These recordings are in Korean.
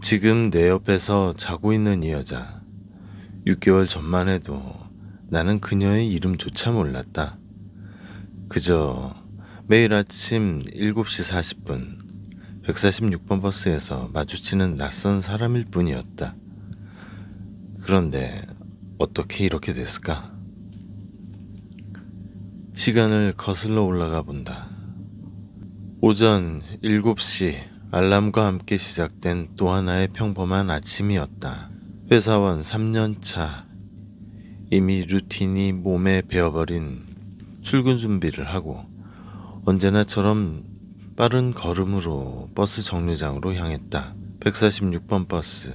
지금 내 옆에서 자고 있는 이 여자. 6개월 전만 해도 나는 그녀의 이름조차 몰랐다. 그저 매일 아침 7시 40분 146번 버스에서 마주치는 낯선 사람일 뿐이었다. 그런데 어떻게 이렇게 됐을까? 시간을 거슬러 올라가 본다. 오전 7시 알람과 함께 시작된 또 하나의 평범한 아침이었다. 회사원 3년차. 이미 루틴이 몸에 배어버린 출근 준비를 하고 언제나처럼 빠른 걸음으로 버스 정류장으로 향했다. 146번 버스.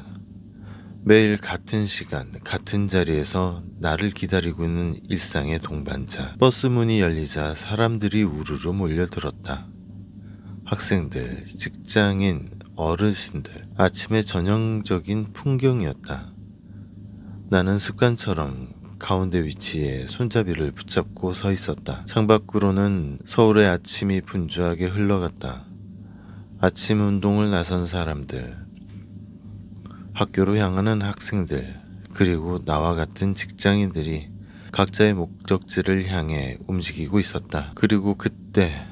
매일 같은 시간, 같은 자리에서 나를 기다리고 있는 일상의 동반자. 버스 문이 열리자 사람들이 우르르 몰려들었다. 학생들, 직장인, 어르신들, 아침의 전형적인 풍경이었다. 나는 습관처럼 가운데 위치에 손잡이를 붙잡고 서 있었다. 창밖으로는 서울의 아침이 분주하게 흘러갔다. 아침 운동을 나선 사람들, 학교로 향하는 학생들, 그리고 나와 같은 직장인들이 각자의 목적지를 향해 움직이고 있었다. 그리고 그때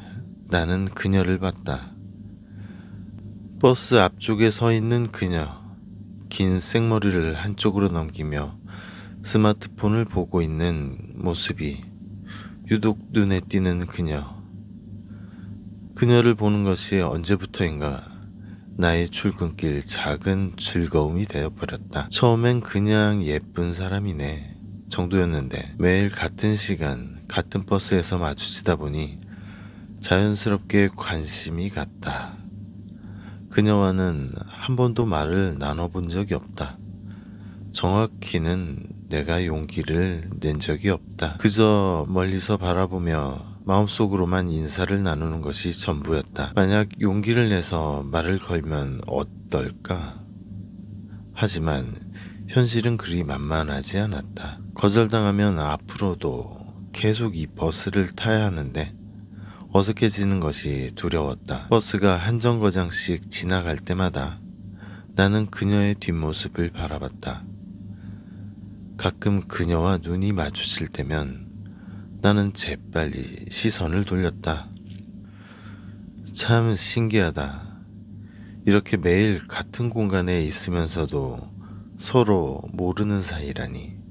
나는 그녀를 봤다. 버스 앞쪽에 서 있는 그녀. 긴 생머리를 한쪽으로 넘기며 스마트폰을 보고 있는 모습이 유독 눈에 띄는 그녀. 그녀를 보는 것이 언제부터인가 나의 출근길 작은 즐거움이 되어버렸다. 처음엔 그냥 예쁜 사람이네 정도였는데 매일 같은 시간 같은 버스에서 마주치다 보니 자연스럽게 관심이 갔다. 그녀와는 한 번도 말을 나눠본 적이 없다. 정확히는 내가 용기를 낸 적이 없다. 그저 멀리서 바라보며 마음속으로만 인사를 나누는 것이 전부였다. 만약 용기를 내서 말을 걸면 어떨까? 하지만 현실은 그리 만만하지 않았다. 거절당하면 앞으로도 계속 이 버스를 타야 하는데 어색해지는 것이 두려웠다. 버스가 한 정거장씩 지나갈 때마다 나는 그녀의 뒷모습을 바라봤다. 가끔 그녀와 눈이 마주칠 때면 나는 재빨리 시선을 돌렸다. 참 신기하다. 이렇게 매일 같은 공간에 있으면서도 서로 모르는 사이라니.